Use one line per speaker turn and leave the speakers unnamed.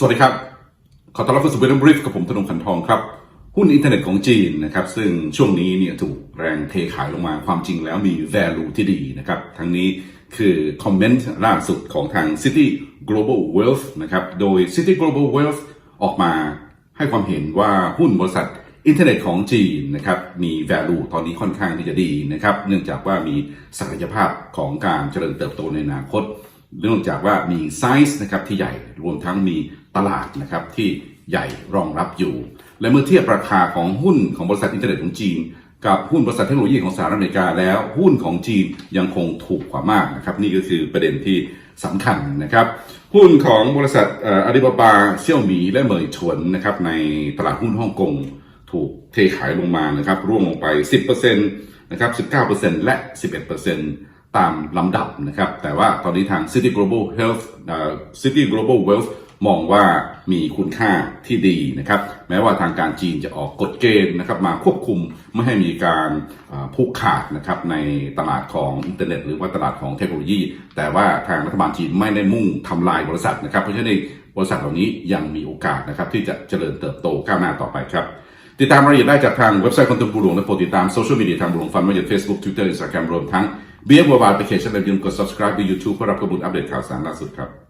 สวัสดีครับ ขอต้อนรับเข้าสู่เวทบริฟกับผมธนงขันทองครับ หุ้นอินเทอร์เน็ตของจีนนะครับ ซึ่งช่วงนี้เนี่ยถูกแรงเทขายลงมาความจริงแล้วมี value ที่ดีนะครับ ทั้งนี้คือคอมเมนต์ล่าสุดของทาง City Global Wealth นะครับ โดย City Global Wealth ออกมาให้ความเห็นว่าหุ้นบริษัทอินเทอร์เน็ตของจีนนะครับมี value ตอนนี้ค่อนข้างที่จะดีนะครับ เนื่องจากว่ามีศักยภาพของการเจริญเติบโตในอนาคต เนื่องจากว่ามีไซส์นะครับที่ใหญ่รวมทั้งมีตลาดนะครับที่ใหญ่รองรับอยู่ และเมื่อเทียบราคาของหุ้นของบริษัทอินเทอร์เน็ตของจีน กับหุ้นบริษัทเทคโนโลยีของสหรัฐอเมริกาแล้ว หุ้นของจีนยังคงถูกกว่ามากนะครับนี่ก็คือประเด็นที่สำคัญนะครับ หุ้นของบริษัทอาลีบาบาเซี่ยวหมีและเหมยฉวนนะครับในตลาดหุ้นฮ่องกงถูกเทขายลงมานะครับร่วงลงไป 10%นะครับ 19%และ 11% ตามลำดับนะครับ แต่ว่าตอนนี้ทาง City Global Health City Global Wealth มองว่ามีคุณค่าที่ดีนะครับ แม้ว่าทางการจีนจะออกกฎเกณฑ์นะครับมาควบคุมไม่ให้มีการผูกขาดนะครับในตลาดของอินเทอร์เน็ต หรือว่าตลาดของเทคโนโลยี แต่ว่าทางรัฐบาลจีนไม่ได้มุ่งทำลายบริษัทนะครับ เพราะฉะนั้นบริษัทเหล่านี้ยังมีโอกาสนะครับที่จะเจริญเติบโตก้าวหน้าต่อไปครับ ติดตามรายละเอียดได้จากทางเว็บไซต์ของตนบุหลวงและโปรดติดตามโซเชียลมีเดียทางบุหลวงฟันไม่ว่าจะ Facebook Twitter Instagram รวมทั้ง เบียร์บัวบาร์แอปพลิเคชันและยืมกด subscribe ใน YouTube เพื่อรับข้อมูลอัปเดตข่าวสารล่าสุดครับ